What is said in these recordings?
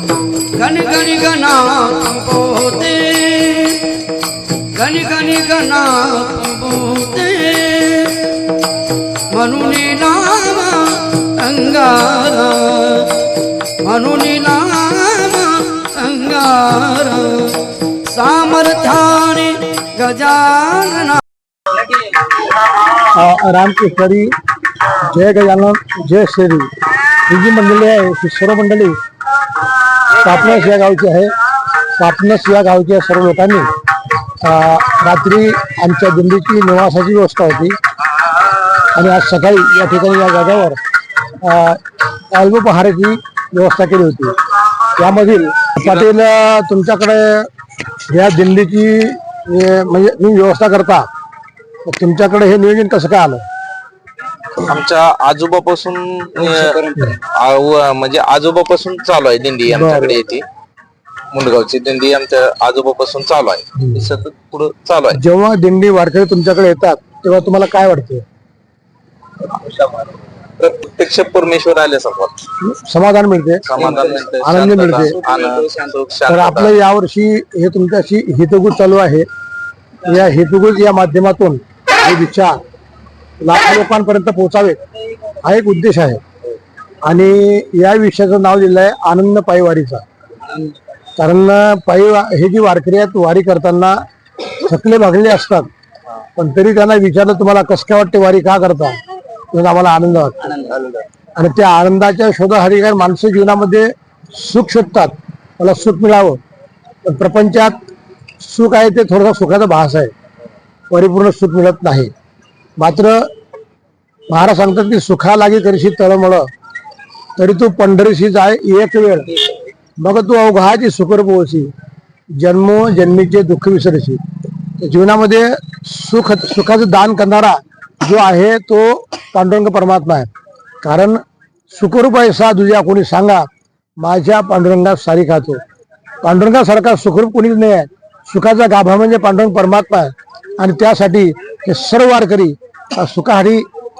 गण गण गणा पोते गण गण गणा पोते म्हणून नाम अंगार म्हणून नाम अंगार सामर्थ्याने गजानना अ, रामकेश्वरी जय गजानन जय श्री ही जी मंडळी पापनस या गावची आहे. पापनस या गावच्या सर्व लोकांनी रात्री आमच्या दिंडीची निवासाची व्यवस्था होती. आणि आज सकाळी या ठिकाणी या जागेवर अ, अल्पपहाराची व्यवस्था केली होती. यामधील पाटील तुमच्याकडे या दिंडीची म्हणजे तुम्ही व्यवस्था करता तर तुमच्याकडे हे नियोजन कसं काय आलं? आमच्या आजोबापासून अं, आ- व- म्हणजे आजोबापासून चालू आहे दिंडी आमच्याकडे येते. मुंडगावची दिंडी आमच्या आजोबापासून चालू आहे. सतत पुढे चालू आहे. जेव्हा दिंडी वारकरी तुमच्याकडे येतात तेव्हा तुम्हाला काय वाटते? प्रत्यक्ष परमेश्वर आल्यासारखं समाधान मिळते. समाधान मिळते आनंद शांतता, मिळते. आनंद सुख तर शांतता. आपलं यावर्षी हे तुमच्याशी हितगुज चालू आहे. या हितगुज या माध्यमातून हे विचार लाखो लोकांपर्यंत पोहोचावे हा एक उद्देश आहे. आणि या विषयाचं नाव दिलं आहे आनंद पायवारीचा. कारण पायी हे जी वारकरी आहेत वारी करताना थकले भागलेले असतात. पण तरी त्यांना विचारलं तुम्हाला कसं काय वाटते वारी का करता? आम्हाला आनंद वाटतो. आणि त्या आनंदाच्या शोधासाठी काय माणसं जीवनामध्ये सुख शोधतात. मला सुख मिळावं. पण प्रपंचात सुख आहे ते थोडासा सुखाचा भास आहे. परिपूर्ण सुख मिळत नाही. मात्र महाराज सांगतात की सुखा लागे करशी तळमळ. तरी तू पंढरीशी जाय एक वेळ. मग तू अवघाची सुकर पोहोची जन्मो जन्मीचे दुःख विसरशी जीवनामध्ये सुख सुखाचं दान करणारा जो आहे तो पांडुरंग परमात्मा आहे. कारण सुखरूप ऐसा तुझ्या कोणी सांगा माझ्या पांडुरंगात सारी खातो. पांडुरंगासारखा सुखरूप कोणीच नाही आहे. सुखाचा गाभा म्हणजे पांडुरंग परमात्मा आहे. आणि त्यासाठी हे सर्व वारकरी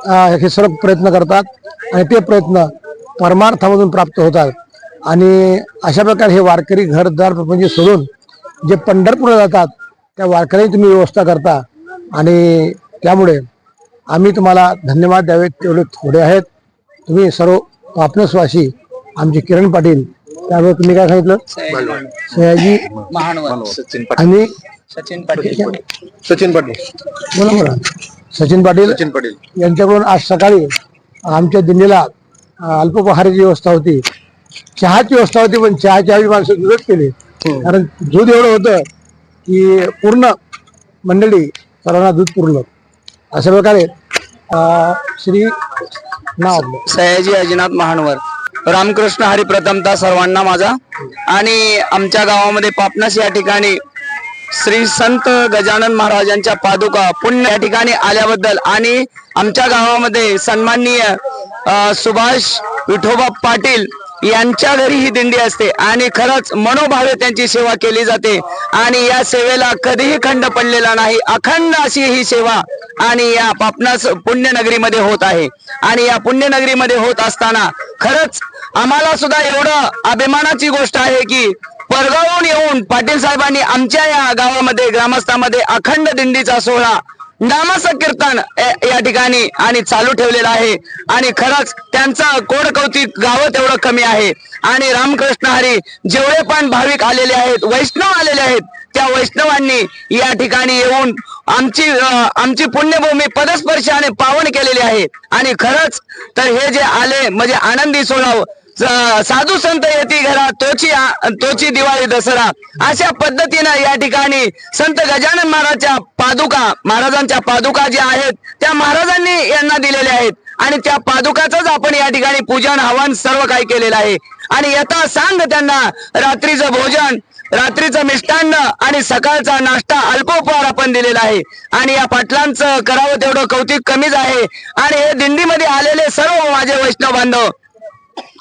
अ, हे सर्व प्रयत्न करतात आणि ते प्रयत्न परमार्थामधून प्राप्त होतात. आणि अशा प्रकारे हे वारकरी घरदार प्रपंच सोडून जे पंढरपूरला जातात त्या वारकऱ्यांची तुम्ही व्यवस्था करता. आणि त्यामुळे आम्ही तुम्हाला धन्यवाद द्यावेत तेवढे थोडे आहेत. तुम्ही सर्व पापनसवासी आमचे किरण पाटील त्यामुळे तुम्ही काय सांगितलं? सयाजी सचिन पाटील. आणि सचिन पाटील. सचिन पाटील. बोला बोला. सचिन पाटील सचिन पाटील. यांच्याकडून आज सकाळी आमच्या दिल्लीला अं, अल्पोपहाराची व्यवस्था होती. चहाची व्यवस्था होती पण चहाची आम्ही माणसं दूधच केली. कारण दूध एवढं होतं की पूर्ण मंडळी सर्वांना दूध पुरलं. अशा प्रकारे अं, श्री नाव. आपलं सयाजी अजिनाथ महानवर. रामकृष्ण हरी प्रथमता सर्वांना माझा. आणि आमच्या गावामध्ये पापनस या ठिकाणी श्री संत गजानन महाराजांच्या पादुका पुण्य या ठिकाणी आल्याबद्दल आणि आमच्या गावामध्ये सन्माननीय सुभाष विठोबा पाटील यांच्या घरी ही दिंडी असते आणि खरंच मनोभावे त्यांची सेवा केली जाते. आणि या सेवेला कधीही खंड पडलेला नाही. अखंड अशी ही सेवा आणि या पापनास पुण्यनगरीमध्ये होत आहे. आणि या पुण्यनगरीमध्ये होत असताना खरंच आम्हाला सुद्धा एवढं अभिमानाची गोष्ट आहे की परगावून येऊन पाटील साहेबांनी आमच्या या गावामध्ये ग्रामस्थामध्ये अखंड दिंडीचा सोहळा नामसंकीर्तन या- या ठिकाणी आणि चालू ठेवलेलं आहे. आणि खरंच त्यांचं कोड कौतिक गावं तेवढं कमी आहे. आणि रामकृष्ण हरी जेवढे पण भाविक आलेले आहेत वैष्णव आलेले आहेत त्या वैष्णवांनी या ठिकाणी येऊन आमची आमची पुण्यभूमी पदस्पर्शाने पावन केलेली आहे. आणि खरंच तर हे जे आले म्हणजे आनंदी सोहळा साधू संत येती घरा तोची तोची दिवाळी दसरा. अशा पद्धतीनं या ठिकाणी संत गजानन महाराजच्या पादुका महाराजांच्या पादुका ज्या आहेत त्या महाराजांनी यांना दिलेल्या आहेत. आणि त्या पादुकाच आपण या ठिकाणी पूजन हवन सर्व काही केलेलं आहे. आणि यथा सांग त्यांना रात्रीचं भोजन रात्रीचं मिष्टान्न आणि सकाळचा नाश्ता अल्पोपहार आपण दिलेला आहे. आणि या पाटलांचं करावं तेवढं कौतिक कमीच आहे. आणि हे दिंडीमध्ये आलेले सर्व माझे वैष्णव बांधव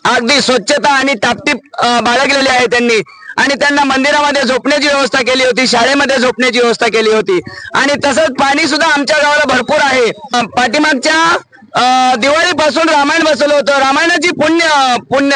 अगदी स्वच्छता आणि टापटीप बाळगलेली आहे त्यांनी. आणि त्यांना मंदिरामध्ये झोपण्याची व्यवस्था केली होती शाळेमध्ये झोपण्याची व्यवस्था केली होती. आणि तसंच पाणी सुद्धा आमच्या गावाला भरपूर आहे. पाठीमागच्या दिवाळीपासून रामायण बसवलं होतं. रामायणाची पुण्य पुण्य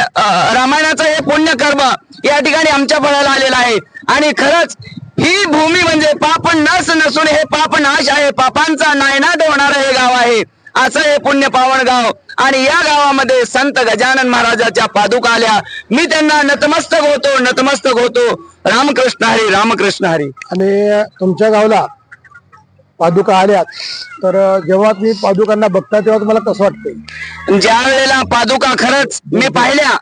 रामायणाचं हे पुण्य कर्म या ठिकाणी आमच्या फळाला आलेला आहे. आणि खरंच ही भूमी म्हणजे पाप नस नसून हे पाप नाश आहे. पापांचा नायनाट होणार हे गाव आहे. असं हे पुण्य पावन गाव. आणि या गावामध्ये संत गजानन महाराजाच्या पादुका आल्या. मी त्यांना नतमस्तक होतो नतमस्तक होतो. रामकृष्ण हरी रामकृष्ण हरी. आणि तुमच्या गावला पादुका आल्यात. तर जेव्हा तुम्ही पादुकांना बघता तेव्हा तुम्हाला कसं वाटतंय? ज्या वेळेला पादुका खरंच मी पाहिल्या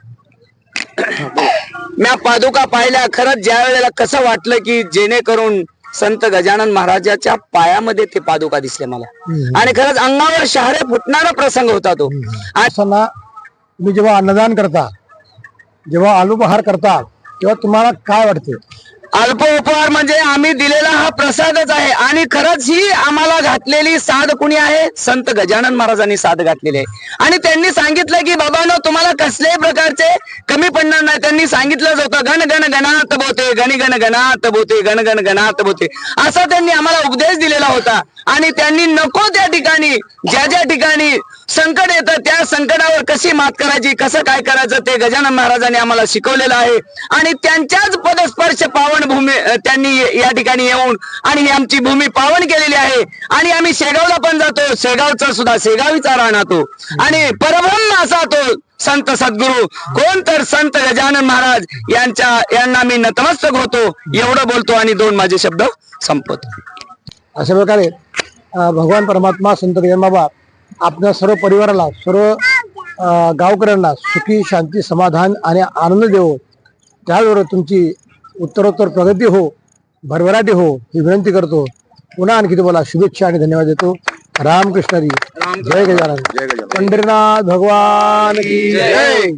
म्या पादुका पाहिल्या खरंच ज्या वेळेला कसं वाटलं की जेणेकरून संत गजानन महाराजाच्या पायामध्ये ते पादुका दिसले मला. आणि खरंच अंगावर शहरे फुटणारा प्रसंग होता तो. असताना तुम्ही जेव्हा अन्नदान करता जेव्हा अल्पहार करता तेव्हा तुम्हाला काय वाटते? अल्प उपहार म्हणजे आम्ही दिलेला हा प्रसादच आहे. आणि खरंच ही आम्हाला घातलेली साध कुणी आहे? संत गजानन महाराजांनी साध घातलेली आहे. आणि त्यांनी सांगितलं की बाबांनो तुम्हाला कसल्याही प्रकारचे कमी पडणार नाही. त्यांनी सांगितलंच होतं गण गण गणात बोते गण गण गणात बोते गण गण गणात बोते. असा त्यांनी आम्हाला उपदेश दिलेला होता. आणि त्यांनी नको त्या ठिकाणी ज्या ज्या ठिकाणी संकट येतं त्या संकटावर कशी मात करायची कसं काय करायचं ते गजानन महाराजांनी आम्हाला शिकवलेलं आहे. आणि त्यांच्याच पदस्पर्श पावन भूमी त्यांनी या ठिकाणी येऊन आणि आमची भूमी पावन केलेली आहे. आणि आम्ही शेगावला पण जातो शेगावचा सुद्धा शेगावीचा राहतो आणि परब्रह्म असा तो संत सद्गुरू. कोण तर संत गजानन महाराज यांच्या यांना मी नतमस्तक होतो एवढं बोलतो आणि दोन माझे शब्द संपवतो. अशा प्रकारे भगवान परमात्मा संत बाबा आपल्या सर्व परिवाराला सर्व गावकऱ्यांना सुखी शांती समाधान आणि आनंद देवो. त्याबरोबर तुमची उत्तरोत्तर प्रगती हो भरभराटी हो ही विनंती करतो. पुन्हा आणखी तुम्हाला शुभेच्छा आणि धन्यवाद देतो. रामकृष्ण हरी. जय गजानन. पंढरीनाथ भगवान की जय.